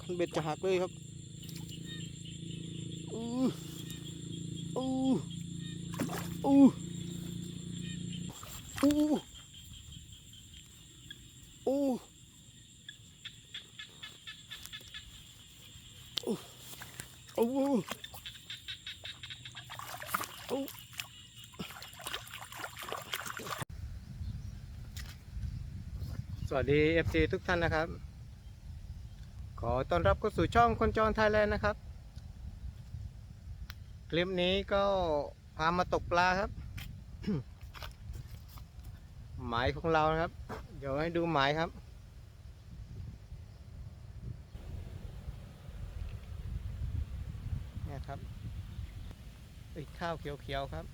คันเบ็ดจะหักเลยครับอู้อู้อู้อู้อู้อู้อู้อู้สวัสดี FC ทุกท่านนะครับ ขอต้อนรับเข้าสู่ช่องคนจรไทยแลนด์นะครับ คลิปนี้ก็พามาตกปลาครับ หมายของเรานะครับ เดี๋ยวให้ดูหมายครับ เนี่ยครับอ้ยข้าวเขียวๆครับ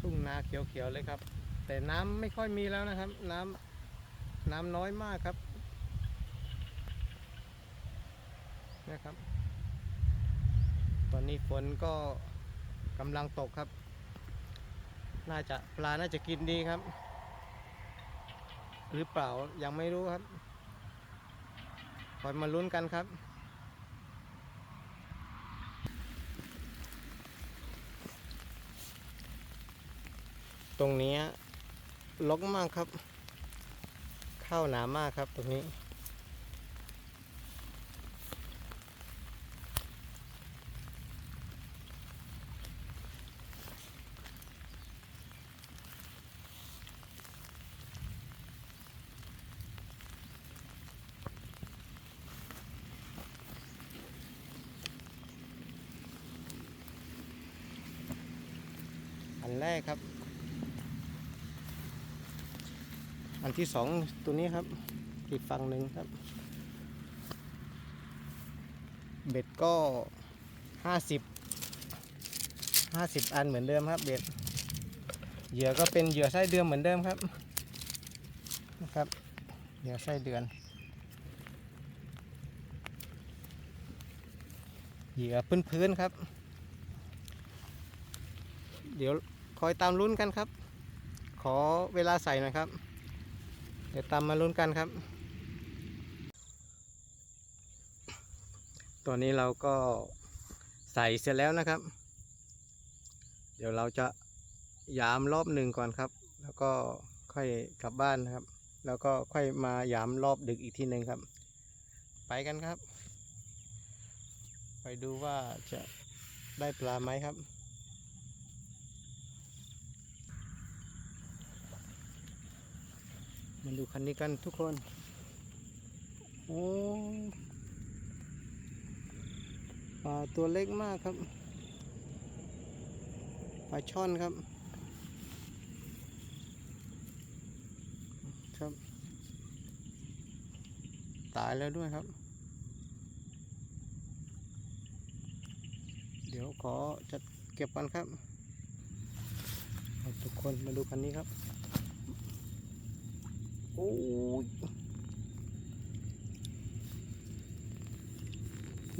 ทุ่งนาเขียวๆเลยครับ แต่น้ำไม่ค่อยมีแล้วนะครับ น้ำน้ำน้อยมากครับนะครับ ตอนนี้ฝนก็กำลังตกครับ น่าจะปลาน่าจะกินดีครับ หรือเปล่ายังไม่รู้ครับคอยมาลุ้นกันครับตรงนี้ ลกมากครับ ข้าวหนามากครับตรงนี้ อันแรกครับ อันที่สองตัวนี้ครับ อีกฝั่งหนึ่งครับ เบ็ดก็ห้าสิบห้าสิบอันเหมือนเดิมครับ เบ็ดเหยื่อก็เป็นเหยื่อไส้เดือนเหมือนเดิมครับนะครับเหยื่อไส้เดือนเหยื่อพื้นๆครับ เดี๋ยวคอยตามลุ้นกันครับ ขอเวลาใส่หน่อยครับ เดี๋ยวตามมาลุ้นกันครับ ตอนนี้เราก็ใส่เสร็จแล้วนะครับ เดี๋ยวเราจะยามรอบหนึ่งก่อนครับ แล้วก็ค่อยกลับบ้านนะครับ แล้วก็ค่อยมายามรอบดึกอีกทีหนึ่งครับ ไปกันครับ ไปดูว่าจะได้ปลาไหมครับ มาดูคันนี้กันทุกคน โอ้ปลาตัวเล็กมากครับปลาช่อนครับ ครับ ตายแล้วด้วยครับ เดี๋ยวขอจัดเก็บกันครับ ทุกคนมาดูคันนี้ครับ โอ้ย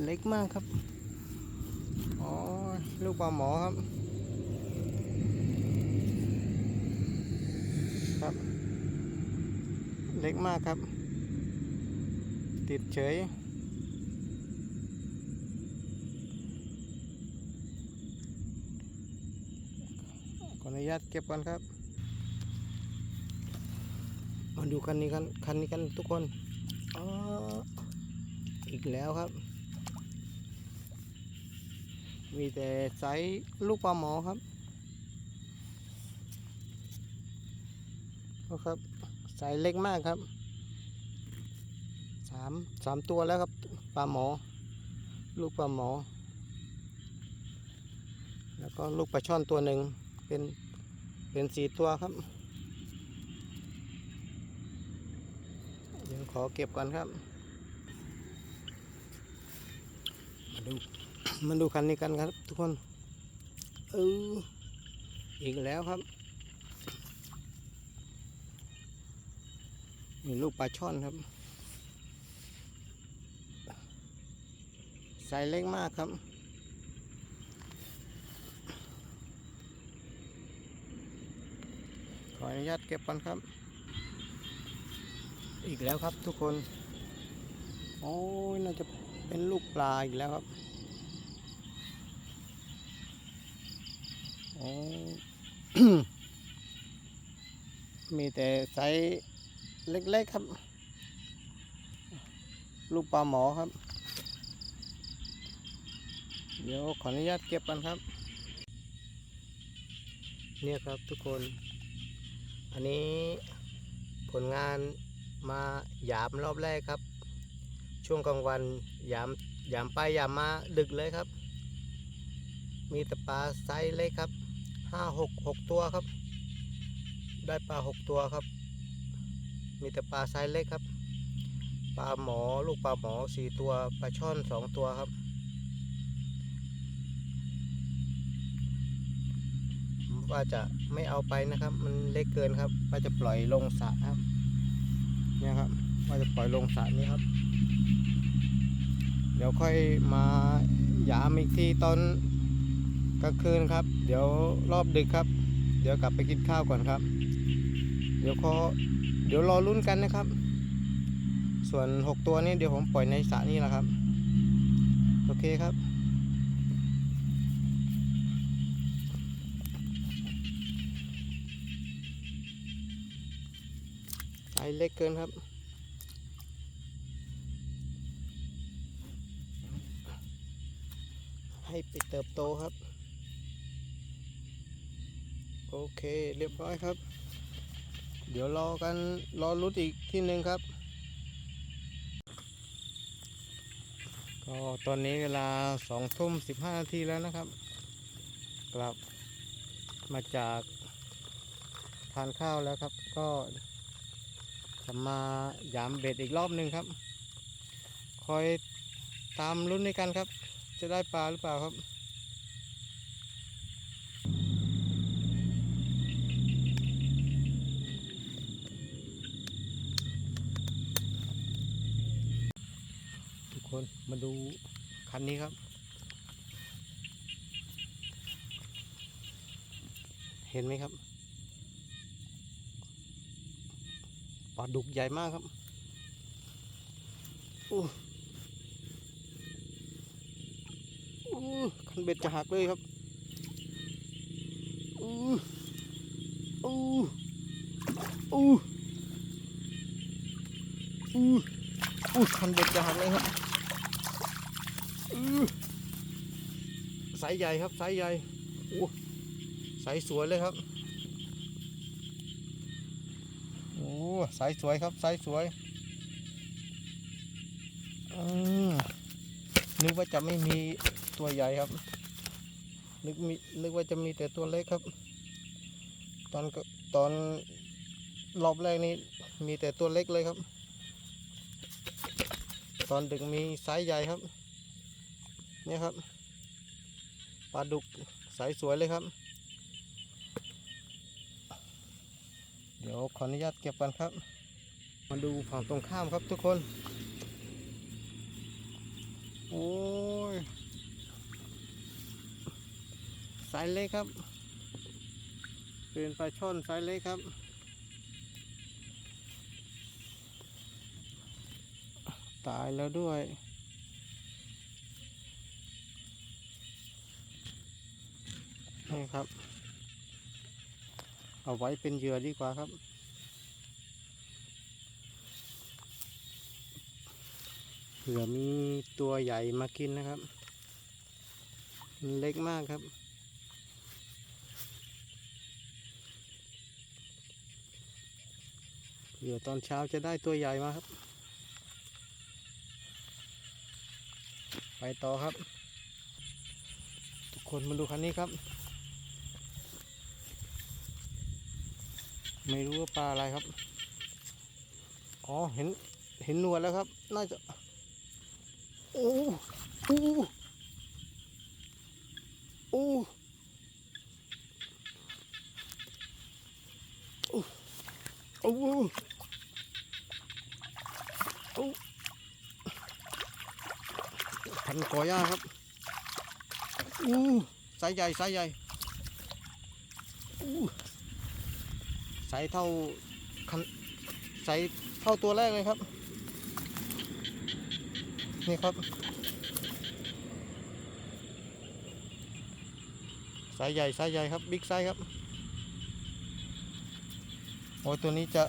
เล็กมากครับ อ๋อ ลูกปลาหมอครับ ครับ เล็กมากครับ ติดเฉย ขออนุญาตเก็บก่อนครับ ดูคันนี้กันคันนี้กันทุกคนอออีกแล้วครับ มีแต่ไซส์ลูกปลาหมอครับเอาครับไซส์เล็กมากครับสามสามตัวแล้วครับปลาหมอ ลูกปลาหมอ แล้วก็ลูกปลาช่อนตัวหนึ่งเป็นเป็นสี่ตัวครับ เดี๋ยว ขอเก็บก่อนครับ มาดูมาดูคันนี้กันครับ ทุกคนเอออีกแล้วครับมีลูกปลาช่อนครับไซส์เล็กมากครับขออนุญาตเก็บก่อนครับ อีกแล้วครับทุกคน โอ้ยน่าจะเป็นลูกปลาอีกแล้วครับโอ้มีแต่ไซส์เล็กๆครับ ลูกปลาหมอครับ เดี๋ยวขออนุญาตเก็บกันครับ เนี่ยครับทุกคน อันนี้ผลงาน มาหยามรอบแรกครับ ช่วงกลางวันหยามหยามไปหยามมาดึกเลยครับ มีแต่ปลาไซส์เล็กครับห้าหกหกตัวครับ ได้ปลาหกตัวครับ มีแต่ปลาไซส์เล็กครับปลาหมอลูกปลาหมอสี่ตัวปลาช่อนสองตัวครับ ว่าจะไม่เอาไปนะครับ มันเล็กเกินครับว่าจะปล่อยลงสระครับ เนี่ยครับว่าจะปล่อยลงสระนี้ครับ เดี๋ยวค่อยมาหยามอีกทีตอนกลางคืนครับ เดี๋ยวรอบดึกครับ เดี๋ยวกลับไปกินข้าวก่อนครับ เดี๋ยวขอเดี๋ยวรอลุ้นกันนะครับ ส่วน 6 ตัวนี้เดี๋ยวผมปล่อยในสระนี่แหละครับ โอเคครับ ไซส์เล็กเกินครับ ให้ไปเติบโตครับ โอเคเรียบร้อยครับ เดี๋ยวรอกันรอรุดอีกที่หนึ่งครับ ก็ตอนนี้เวลาสองทุ่มสิบห้านาทีแล้วนะครับ กลับมาจากทานข้าวแล้วครับก็ จะมายามเบ็ดอีกรอบหนึ่งครับ คอยตามลุ้นด้วยกันครับ จะได้ปลาหรือเปล่าครับทุกคนมาดูคันนี้ครับ เห็นไหมครับ ปลาดุกใหญ่มากครับอู้อู้คันเบ็ดจะหักเลยครับอู้อู้อู้อู้อู้คันเบ็ดจะหักเลยครับอู้ไซส์ใหญ่ครับไซส์ใหญ่อู้ไซส์สวยเลยครับ โอ้ สายสวยครับสายสวยอนึกว่าจะไม่มีตัวใหญ่ครับ นึกมีนึกว่าจะมีแต่ตัวเล็กครับ ตอนตอนรอบแรกนี้มีแต่ตัวเล็กเลยครับ ตอนดึกมีไซส์ใหญ่ครับ เนี่ยครับปลาดุกสายสวยเลยครับ ดี๋ยวขออนุญาตเก็บกันครับ มาดูฝั่งตรงข้ามครับทุกคน โอ้ยสายเล็กครับ เป็นปลาช่อนสายเล็กครับ ตายแล้วด้วยนี่ครับ เอาไว้เป็นเหยื่อดีกว่าครับ เผื่อมีตัวใหญ่มากินนะครับ เล็กมากครับเผื่อตอนเช้าจะได้ตัวใหญ่มาครับ ไปต่อครับ ทุกคนมาดูคันนี้ครับ ไม่รู้ว่าปลาอะไรครับ อ๋อ เห็น เห็นหนวดแล้วครับ น่าจะ โอ้โอ้โอ้โอ้โอ้พันกอย่าครับอู้ ใช้เท่าใช้เท่าตัวแรกเลยครับ นี่ครับสายใหญ่สายใหญ่ครับบิ๊กไซส์ครับโอ้ตัวนี้จะ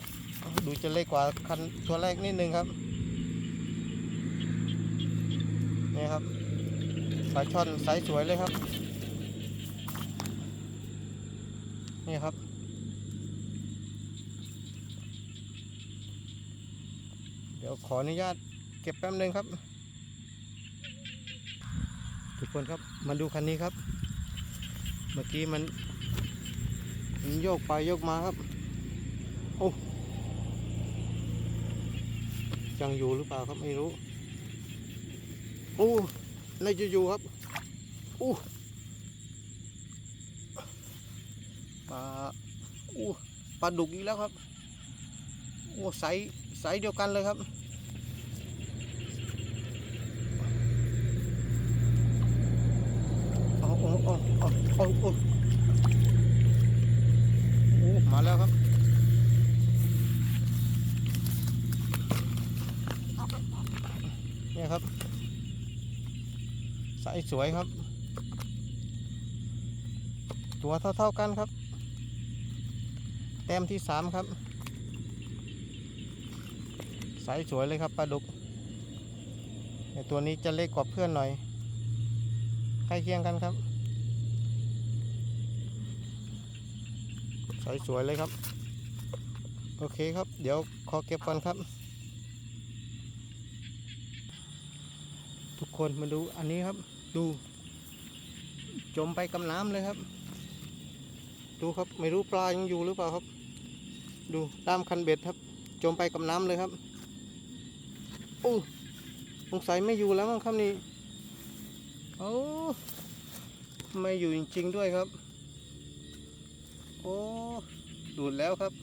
ดูจะเล็กกว่าคันตัวแรกนิดนึงครับนี่ครับสายช่อนสายสวยเลยครับ นี่ครับ ขออนุญาตเก็บแป๊บนึ่งครับ ทุกคนครับมาดูคันนี้ครับ เมื่อกี้มันมันโยกไปโยกมาครับโอ้ยังอยู่หรือเปล่าครับไม่รู้โอ้น่าจะอยู่ครับโอู้ปลาอู้ปลาดุกอีกแล้วครับโอ้ไส์ไซส์เดียวกันเลยครับ โอ้โหมาแล้วครับเนี่ยครับไซสสวยครับ ตัวเท่าๆกันครับเต็มที่สามครับไซสสวยเลยครับปลาดุกตัวนี้จะเล็กกว่าเพื่อนหน่อยใกล้เคียงกันครับ สวยๆเลยครับ โอเคครับ เดี๋ยวขอเก็บก่อนครับ ทุกคนมาดูอันนี้ครับ ดู จมไปกับน้ำเลยครับ ดูครับไม่รู้ปลายังอยู่หรือเปล่าครับ ดูตามคันเบ็ดครับ จมไปกับน้ำเลยครับโอ้สงสัยไม่อยู่แล้วมั้งครับนี่โอ้ไม่อยู่จริงๆด้วยครับ โอ้ดูดแล้วครับ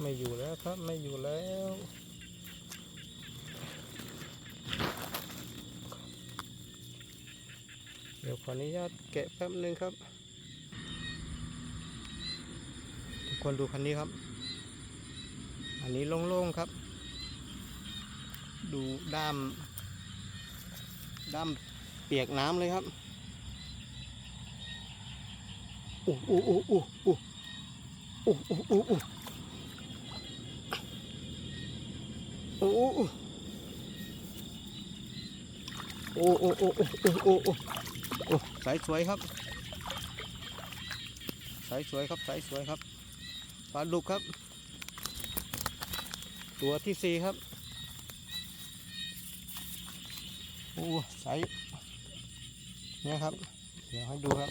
ไม่อยู่แล้วครับไม่อยู่แล้วเดี๋ยวขออนุญาตแกะแป๊บหนึ่งครับ ทุกคนดูคันนี้ครับ อันนี้โล่งๆครับ ดูด้ามด้าม ปียกน้ำเลยครับโอู้อู้อู้อู้อู้อู้อู้อู้อ้โอ้โอ้โอ้โอ้โอ้โอ้โอ้โอ้สายสวยครับ สายสวยครับ สายสวยครับปลาดุกครับ ตัวที่สี่ครับ โอ้สาย เนี่ยครับ เดี๋ยวให้ดูครับ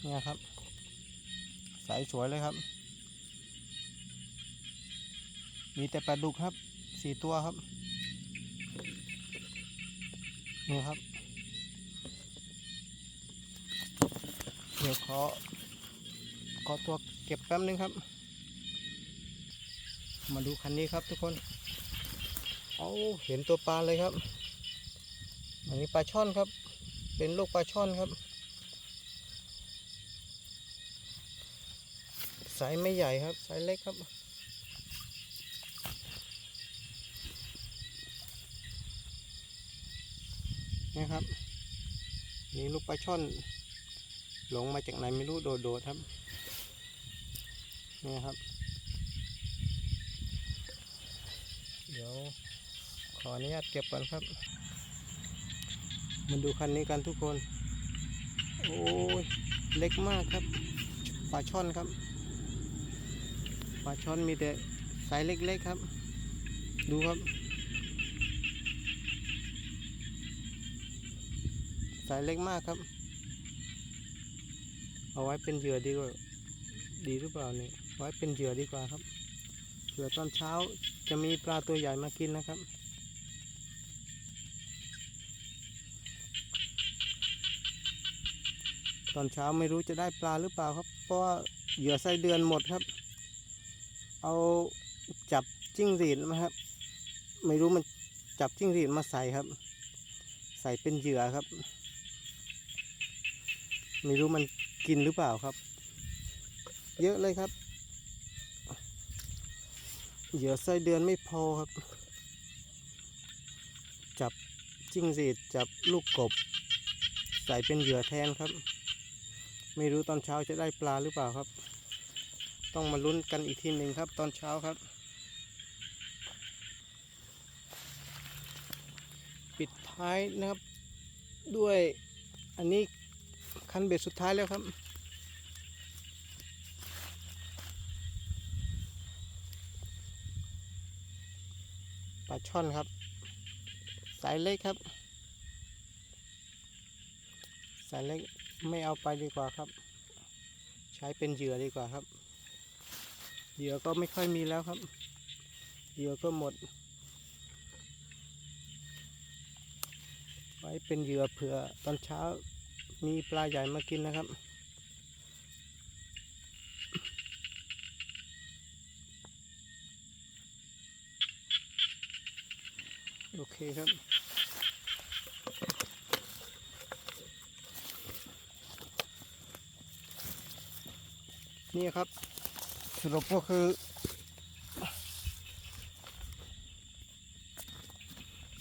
เนี่ยครับ สายสวยเลยครับ มีแต่ปลาดุกครับสี่ตัวครับนี่ครับ เดี๋ยวขอขอตัวเก็บแป๊บนึงครับ มาดูคันนี้ครับทุกคน เอาเห็นตัวปลาเลยครับ อันนี้ปลาช่อนครับ เป็นลูกปลาช่อนครับไซส์ไม่ใหญ่ครับไซส์เล็กครับนี่ครับนี่ลูกปลาช่อน หลงมาจากไหนไม่รู้โดดๆครับนี่ครับ เดี๋ยว ขออนุญาตเก็บก่อนครับ มาดูคันนี้กันทุกคน โอ้ย เล็กมากครับ ปลาช่อนครับ ปลาช่อนมีแต่ไซส์เล็กๆครับ ดูครับ สายเล็กมากครับ เอาไว้เป็นเหยื่อดีกว่า ดีหรือเปล่าเนี่ยไว้เป็นเหยื่อดีกว่าครับเผื่อตอนเช้าจะมีปลาตัวใหญ่มากินนะครับ ตอนเช้าไม่รู้จะได้ปลาหรือเปล่าครับ เพราะว่าเหยื่อไส้เดือนหมดครับ เอาจับจิ้งหรีดมาครับ ไม่รู้มันจับจิ้งหรีดมาใส่ครับ ใส่เป็นเหยื่อครับ ไม่รู้มันกินหรือเปล่าครับ เยอะเลยครับ เหยื่อไส้เดือนไม่พอครับ จับจิ้งหรีดจับลูกกบ ใส่เป็นเหยื่อแทนครับ ไม่รู้ตอนเช้าจะได้ปลาหรือเปล่าครับ ต้องมาลุ้นกันอีกทีหนึ่งครับ ตอนเช้าครับ ปิดท้ายนะครับ ด้วยอันนี้คันเบ็ดสุดท้ายแล้วครับปลาช่อนครับ สายเล็กครับ สายเล็ก ไม่เอาไปดีกว่าครับ ใช้เป็นเหยื่อดีกว่าครับ เหยื่อก็ไม่ค่อยมีแล้วครับ เหยื่อก็หมด ไว้เป็นเหยื่อเผื่อตอนเช้ามีปลาใหญ่มากินนะครับโอเคครับ นี่ครับ สรุปก็คือ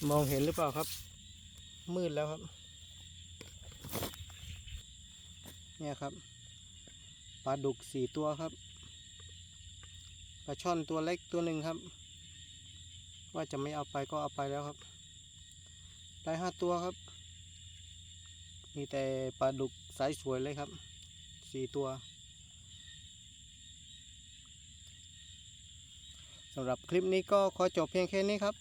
มองเห็นหรือเปล่าครับ มืดแล้วครับ เนี่ยครับปลาดุกสี่ตัวครับปลาช่อนตัวเล็กตัวหนึ่งครับ ว่าจะไม่เอาไปก็เอาไปแล้วครับ ได้ห้าตัวครับ มีแต่ปลาดุกสายสวยเลยครับสี่ตัว สำหรับคลิปนี้ก็ขอจบเพียงแค่นี้ครับ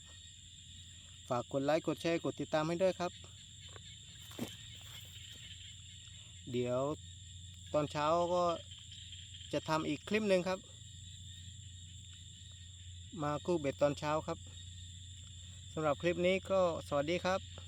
ฝากกดไลค์กดแชร์กดติดตามให้ด้วยครับ เดี๋ยวตอนเช้าก็จะทำอีกคลิปหนึ่งครับ มากู้เบ็ดตอนเช้าครับสำหรับคลิปนี้ก็สวัสดีครับ